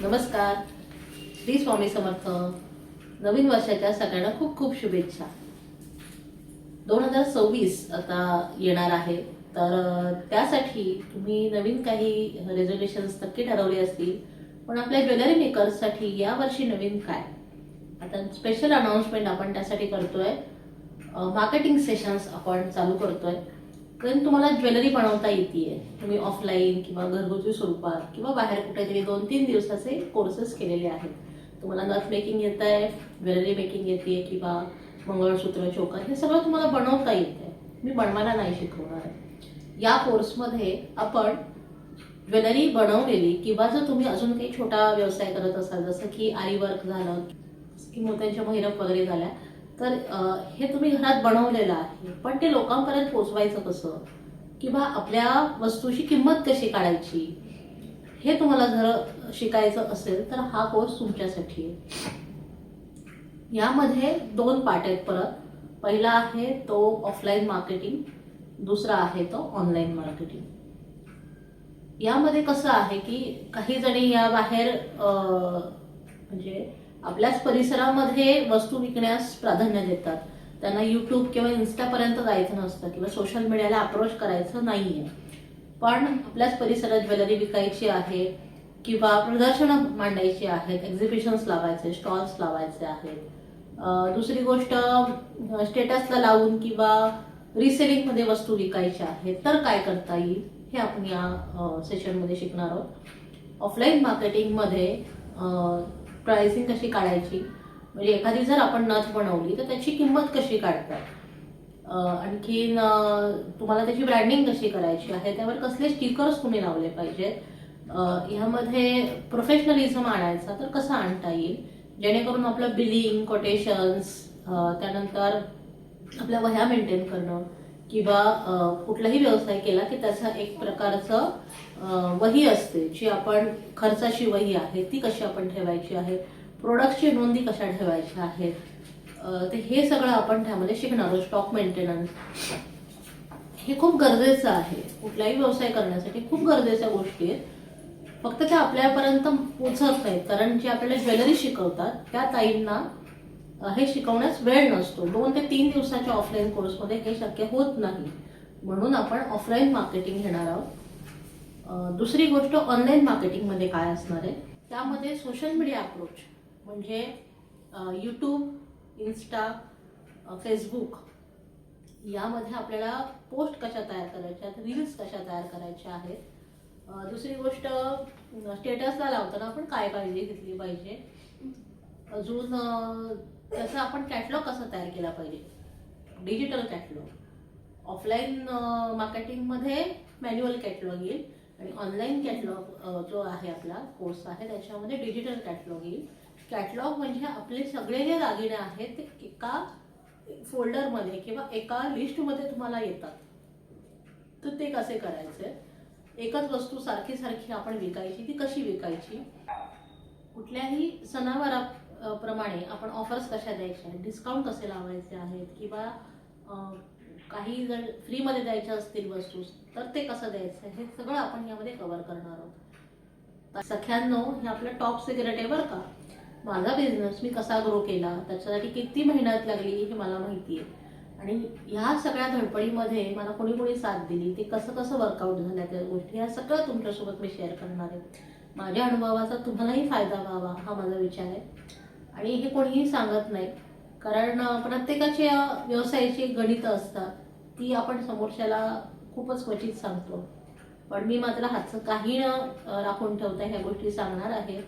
नमस्कार. श्री स्वामी समर्थ. नवीन वर्षाच्या सगळ्यांना खूप खूप शुभेच्छा. दोन हजार सव्वीस आता येणार आहे. तर त्यासाठी तुम्ही नवीन काही रेझोल्युशन्स नक्की ठरवले असतील. पण आपल्या ज्वेलरी मेकर्ससाठी यावर्षी नवीन काय? आता स्पेशल अनाउन्समेंट आपण त्यासाठी करतोय. मार्केटिंग सेशन्स आपण चालू करतोय. कारण तुम्हाला ज्वेलरी बनवता येते तुम्ही ऑफलाईन किंवा घरगुती स्वरूपात किंवा बाहेर कुठेतरी दोन तीन दिवसाचे कोर्सेस केलेले आहेत. तुम्हाला नथ मेकिंग येत आहे ज्वेलरी मेकिंग येते किंवा मंगळसूत्र चोकर हे सगळं तुम्हाला बनवता येत आहे मी बनवायला नाही शिकवणार आहे. या कोर्समध्ये आपण ज्वेलरी बनवलेली किंवा जर तुम्ही अजून काही छोटा व्यवसाय करत असाल जसं की आरी वर्क झालं की मोत्यांच्या महिरप वगैरे झाल्या तर हे तुम्ही घरात बनवलेलं आहे पण ते लोकांपर्यंत पोचवायचं कसं? किंवा आपल्या वस्तूची किंमत कशी काढायची? हे तुम्हाला जर शिकायचं असेल तर हा कोर्स तुमच्यासाठी आहे. यामध्ये दोन पार्ट आहेत परत. पहिला आहे तो ऑफलाईन मार्केटिंग दुसरा आहे तो ऑनलाईन मार्केटिंग यामध्ये कसं आहे की काही जणी या बाहेर म्हणजे आपल्याच परिसरामध्ये वस्तू विकण्यास प्राधान्य देतात. त्यांना युट्यूब किंवा इन्स्टापर्यंत जायचं नसतं किंवा सोशल मीडियाला अप्रोच करायचं नाहीये. पण आपल्याच परिसरात ज्वेलरी विकायची आहे किंवा प्रदर्शनं मांडायची आहेत एक्झिबिशन्स लावायचे स्टॉल्स लावायचे आहेत. दुसरी गोष्ट स्टेटसला लावून किंवा रिसेलिंगमध्ये वस्तू विकायच्या आहेत तर काय करता येईल हे आपण या सेशनमध्ये शिकणार आहोत. ऑफलाईन मार्केटिंगमध्ये प्राइसिंग कशी काढायची? म्हणजे एखादी जर आपण नथ बनवली तर त्याची किंमत कशी काढतात? आणखीन तुम्हाला त्याची ब्रँडिंग कशी करायची आहे? त्यावर कसले स्टिकर्स तुम्ही लावले पाहिजेत? ह्यामध्ये प्रोफेशनलिझम आणायचा तर कसा आणता येईल? जेणेकरून आपलं बिलिंग कोटेशन्स त्यानंतर आपल्या वह्या मेंटेन करणं किंवा कुठलाही व्यवसाय केला की त्याचा एक प्रकारचं वही असते जी आपण खर्चाची वही आहे ती कशी आपण ठेवायची आहे प्रोडक्टची नोंदी कशा ठेवायच्या आहेत ते हे सगळं आपण त्यामध्ये शिकणार आहोत स्टॉक मेंटेनन्स हे खूप गरजेचं आहे. कुठलाही व्यवसाय करण्यासाठी खूप गरजेच्या गोष्टी आहेत. फक्त त्या आपल्यापर्यंत पोचत नाहीत. कारण जे आपल्याला ज्वेलरी शिकवतात त्या ताईंना हे शिकवण्यास वेळ नसतो. दोन ते तीन दिवसाच्या ऑफलाईन कोर्समध्ये हे शक्य होत नाही. म्हणून आपण ऑफलाईन मार्केटिंग घेणार आहोत. दुसरी गोष्ट ऑनलाईन मार्केटिंगमध्ये काय असणार आहे? त्यामध्ये सोशल मीडिया अप्रोच म्हणजे यूट्यूब इन्स्टा फेसबुक यामध्ये आपल्याला पोस्ट कशा तयार करायच्या आहेत रील्स कशा तयार करायच्या आहेत. दुसरी गोष्ट स्टेटसला लावताना आपण काय काळजी घेतली पाहिजे? अजून त्याचा आपण कॅटलॉग कसा तयार केला पाहिजे? डिजिटल कॅटलॉग ऑफलाईन मार्केटिंगमध्ये मॅन्युअल कॅटलॉग येईल. आणि ऑनलाईन कॅटलॉग जो आहे आपला कोर्स आहे त्याच्यामध्ये डिजिटल कॅटलॉग येईल. कॅटलॉग म्हणजे आपले सगळे जे दागिने आहेत ते एका फोल्डरमध्ये किंवा एका लिस्टमध्ये तुम्हाला येतात. तर ते कसे करायचे? एकच वस्तू सारखी सारखी आपण विकायची ती कशी विकायची? कुठल्याही सणावारा प्रमाणे आपण ऑफर्स कशा द्यायच्या? आहेत डिस्काउंट कसे लावायचे आहेत? किंवा काही जर फ्रीमध्ये द्यायच्या असतील वस्तू तर ते कसं द्यायचं? हे सगळं आपण यामध्ये कव्हर करणार आहोत. सख्यांनो हे आपलं टॉप सिक्रेट आहे बरं का? माझा बिझनेस मी कसा ग्रो केला त्याच्यासाठी किती मेहनत लागली हे मला माहिती आहे आणि ह्या सगळ्या धडपडीमध्ये मला कोणी कोणी साथ दिली ते कसं कसं वर्कआउट झाल्या त्या गोष्टी ह्या सगळं तुमच्यासोबत मी शेअर करणार आहे. माझ्या अनुभवाचा तुम्हालाही फायदा व्हावा हा माझा विचार आहे. आणि हे कोणीही सांगत नाही कारण प्रत्येकाच्या व्यवसायाची गणितं असतात. ती आपण समोरच्याला खूपच क्वचित सांगतो. पण मी मात्र हातचं काही न राखून ठेवता ह्या गोष्टी सांगणार आहे.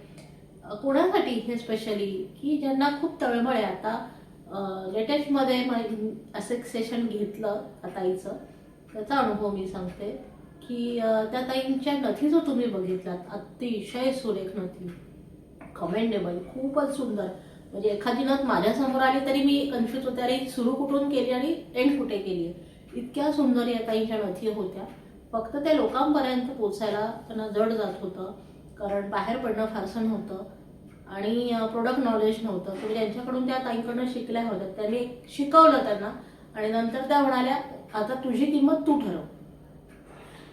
कोणासाठी हे स्पेशली की ज्यांना खूप तळमळ आहे. आता लेटेस्टमध्ये असं एक सेशन घेतलं ताईचं? त्याचा अनुभव मी सांगते की त्या ताईंच्या नथी जो तुम्ही बघितलात अतिशय सुरेख नथी. कमेंडेबल खूपच सुंदर. म्हणजे एखादी नथ माझ्यासमोर आली तरी मी कन्फ्युज होते. अरे सुरू कुठून केली आणि एंड कुठे केली? इतक्या सुंदर या ताईंच्या नथी होत्या. फक्त त्या लोकांपर्यंत पोचायला त्यांना जड जात होतं. कारण बाहेर पडणं फारसं नव्हतं. आणि प्रोडक्ट नॉलेज नव्हतं. तुम्ही ज्यांच्याकडून त्या ताईंकडनं शिकल्या होत्या. त्यांनी शिकवलं त्यांना. आणि नंतर त्या म्हणाल्या आता तुझी किंमत तू ठरव.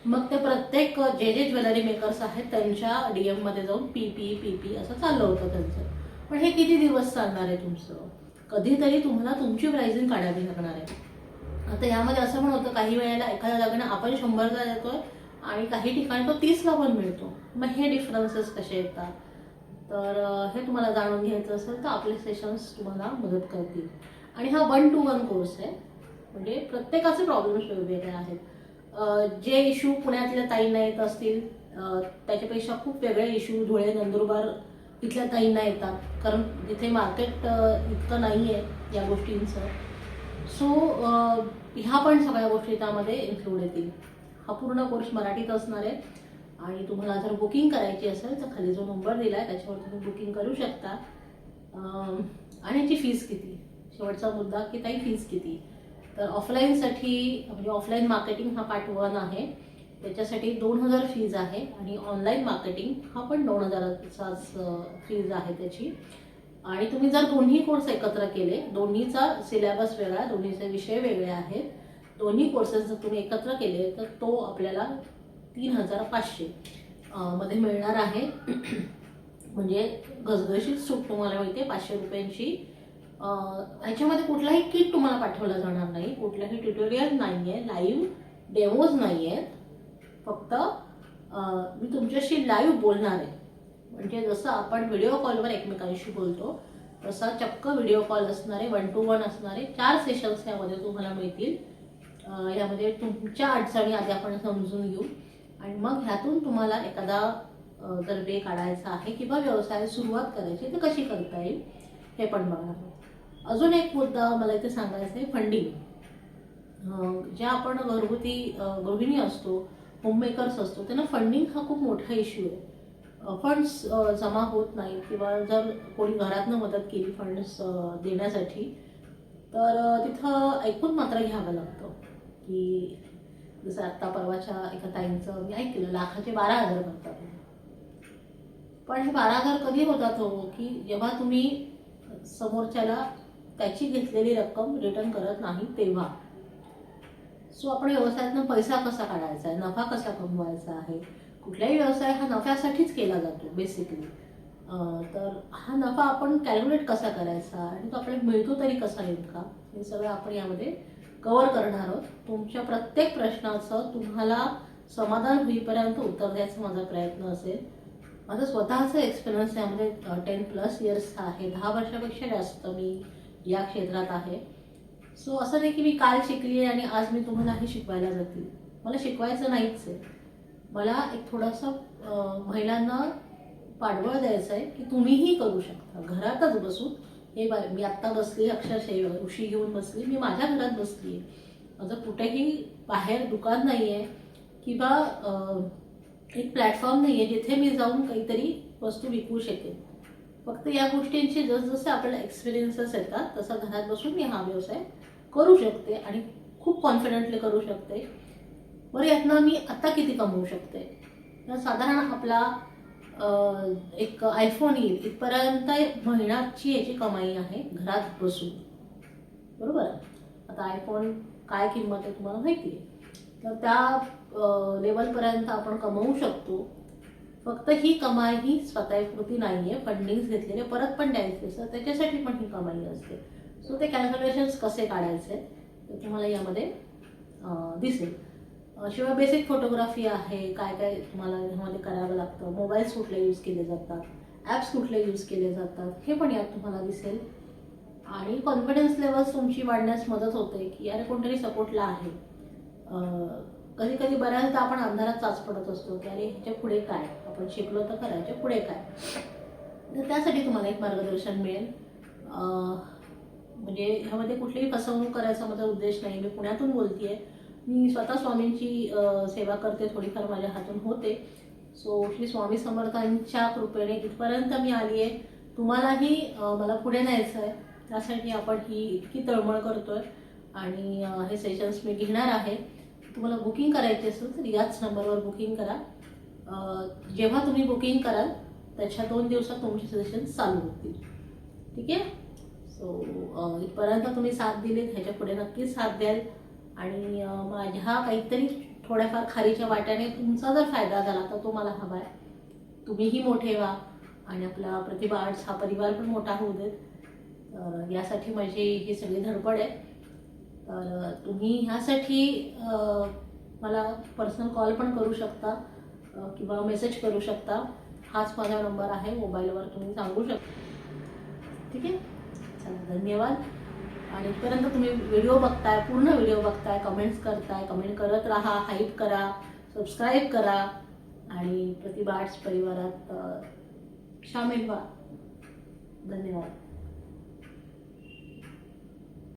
मग ते प्रत्येक जे जे ज्वेलरी मेकर्स आहेत त्यांच्या डीएममध्ये जाऊन पी पी पी पी असं चाललं होतं त्यांचं. पण हे किती दिवस चालणार आहे तुमचं? कधीतरी तुम्हाला तुमची प्राइसिंग काढावी लागणार आहे. आता यामध्ये असं पण होतं काही वेळेला एखाद्या जागेनं आपण शंभरला देतोय आणि काही ठिकाणी तो तीसला पण मिळतो. मग हे डिफरन्सेस कसे येतात? तर हे तुम्हाला जाणून घ्यायचं असेल तर आपले सेशन्स तुम्हाला मदत करतील. आणि हा वन टू वन कोर्स आहे. म्हणजे प्रत्येकाचे प्रॉब्लेम्स वेगवेगळे आहेत. जे इश्यू पुण्यातल्या ताईंना येत असतील त्याच्यापेक्षा खूप वेगळे इश्यू धुळे नंदुरबार इथल्या ताईंना येतात. कारण तिथे मार्केट इतकं नाही आहे या गोष्टींचं. सो ह्या पण सगळ्या गोष्टी त्यामध्ये इन्क्लूड येतील. हा पूर्ण कोर्स मराठीत असणार आहे. आणि तुम्हाला जर बुकिंग करायची असेल तर खाली जो नंबर दिला आहे त्याच्यावर तुम्ही बुकिंग करू शकता. आणि याची फीस किती? शेवटचा मुद्दा की ताई फीस किती? तर ऑफलाईनसाठी म्हणजे ऑफलाईन मार्केटिंग हा पार्ट वन आहे. त्याच्यासाठी दोन हजार फीज आहे. आणि ऑनलाईन मार्केटिंग हा पण दोन हजाराचाच फीज आहे त्याची. आणि तुम्ही जर दोन्ही कोर्स एकत्र केले दोन्हीचा सिलेबस वेगळा दोन्हीचे विषय वेगळे आहेत दोन्ही कोर्सेस जर तुम्ही एकत्र केले तर तो आपल्याला तीन हजार पाचशे मध्ये मिळणार आहे. म्हणजे घसघशीत सूट तुम्हाला मिळते पाचशे रुपयांची. ह्याच्यामध्ये कुठलाही किट तुम्हाला पाठवला जाणार नाही. कुठलाही ट्युटोरियल नाही आहे लाईव्ह डेमोज नाही आहेत फक्त मी तुमच्याशी लाईव्ह बोलणार आहे. म्हणजे जसं आपण व्हिडिओ कॉलवर एकमेकांशी बोलतो तसा चक्क व्हिडिओ कॉल असणारे वन टू वन असणारे चार सेशन्स यामध्ये तुम्हाला मिळतील. यामध्ये तुमच्या अडचणी आधी आपण समजून घेऊ. आणि मग ह्यातून तुम्हाला एखादा जर वे काढायचा आहे किंवा व्यवसाय सुरुवात करायची तर कशी करता येईल हे पण बघणार अजून एक मुद्दा मला इथे सांगायचा आहे फंडिंग ज्या आपण घरगुती गृहिणी असतो होममेकर्स असतो त्यांना फंडिंग हा खूप मोठा इश्यू आहे. फंड्स जमा होत नाही किंवा जर कोणी घरातनं मदत केली फंड्स देण्यासाठी तर तिथं ऐकून मात्र घ्यावं लागतं. की जसं आत्ता परवाच्या एका ताईंचं मी ऐकलं लाखाचे बारा हजार बनतात पण हे बारा हजार कधी होतात हो? की जेव्हा तुम्ही समोरच्याला त्याची घेतलेली रक्कम रिटर्न करत नाही तेव्हा. सो आपण व्यवसायातनं पैसा कसा काढायचा आहे? नफा कसा कमवायचा आहे? कुठलाही व्यवसाय हा नफ्यासाठीच केला जातो बेसिकली तर हा नफा आपण कॅल्क्युलेट कसा करायचा आणि तो आपल्याला मिळतो तरी कसा नेमका हे सगळं आपण यामध्ये कव्हर करणार आहोत. तुमच्या प्रत्येक प्रश्नाचं तुम्हाला समाधान होईपर्यंत उत्तर द्यायचा माझा प्रयत्न असेल. माझा स्वतःचा एक्सपिरियन्स यामध्ये टेन प्लस इयर्सचा आहे. दहा वर्षापेक्षा जास्त मी या क्षेत्रात आहे. सो असं नाही की मी काल शिकली आहे आणि आज मी तुम्हाला हे शिकवायला जाते. मला शिकवायचं नाहीच आहे मला एक थोडंसं महिलांना पाठबळ द्यायचं आहे की तुम्हीही करू शकता. घरातच बसून हे मी आत्ता बसली अक्षरशः उशी घेऊन बसली मी माझ्या घरात बसली आहे. माझं कुठेही बाहेर दुकान नाही आहे किंवा एक प्लॅटफॉर्म नाही आहे जिथे मी जाऊन काहीतरी वस्तू विकू शकेन. फक्त या गोष्टींचे जसजसे आपल्याला एक्सपिरियन्सेस येतात तसा घरात बसून मी हा व्यवसाय करू शकते आणि खूप कॉन्फिडंटली करू शकते. बरं यातनं मी आत्ता किती कमवू शकते? तर साधारण आपला एक आयफोन येईल इथपर्यंत महिन्याची याची कमाई आहे घरात बसून. बरोबर? आता आयफोन काय किंमत आहे तुम्हाला माहिती आहे. तर त्या लेवलपर्यंत आपण कमवू शकतो. फक्त ही कमाई ही स्वतःपुरती नाही आहे फंडिंग्स घेतलेले परत पण द्यायचे. असतात त्याच्यासाठी पण ही कमाई असते. सो ते कॅल्क्युलेशन्स कसे काढायचे ते तुम्हाला यामध्ये दिसेल. शिवाय बेसिक फोटोग्राफी आहे. काय काय तुम्हाला ह्यामध्ये करावं लागतं? मोबाईल्स कुठले यूज केले जातात? ॲप्स कुठले यूज केले जातात? हे पण यात तुम्हाला दिसेल. आणि कॉन्फिडन्स लेवल्स तुमची वाढण्यास मदत होते की अरे कोणतरी सपोर्टला आहे. कधी कधी बऱ्याचदा आपण अंधारात चाच पडत असतो की अरे ह्याच्या पुढे काय? आपण शिकलो तर करायच्या पुढे काय? तर त्यासाठी तुम्हाला एक मार्गदर्शन मिळेल. म्हणजे ह्यामध्ये कुठलीही फसवणूक करायचा माझा उद्देश नाही. मी पुण्यातून बोलते आहे मी स्वतः स्वामींची सेवा करते थोडीफार माझ्या हातून होते. सो श्री स्वामी समर्थांच्या कृपेने इथपर्यंत मी आली आहे. तुम्हालाही मला पुढे न्यायचं आहे. त्यासाठी आपण ही इतकी तळमळ करतोय. आणि हे सेशन्स मी घेणार आहे. तुम्हाला बुकिंग करायची असेल तर याच नंबरवर बुकिंग करा. जेव्हा तुम्ही बुकिंग कराल त्याच्या दोन दिवसात तुमचे सेशन चालू होतील. ठीक आहे? सो इथपर्यंत तुम्ही साथ दिलीत. ह्याच्या पुढे नक्कीच साथ द्याल. आणि माझ्या काहीतरी थोड्याफार खारीच्या वाट्याने तुमचा जर फायदा झाला तर तो मला हवा आहे. तुम्हीही मोठे व्हा आणि आपला प्रतिभा आर्ट्स हा परिवार पण मोठा होऊ देत. तर यासाठी माझी ही सगळी धडपड आहे. तर तुम्ही ह्यासाठी मला पर्सनल कॉल पण करू शकता किंवा मेसेज करू शकता. हाच माझा नंबर आहे. मोबाईलवर तुम्ही सांगू शकता. ठीक आहे? चला धन्यवाद. आणि इथपर्यंत तुम्ही व्हिडिओ बघताय पूर्ण व्हिडिओ बघताय कमेंट्स करताय कमेंट करत राहा हाईप करा सबस्क्राईब करा आणि प्रतिभा आर्ट्स परिवारात सामील व्हा. धन्यवाद.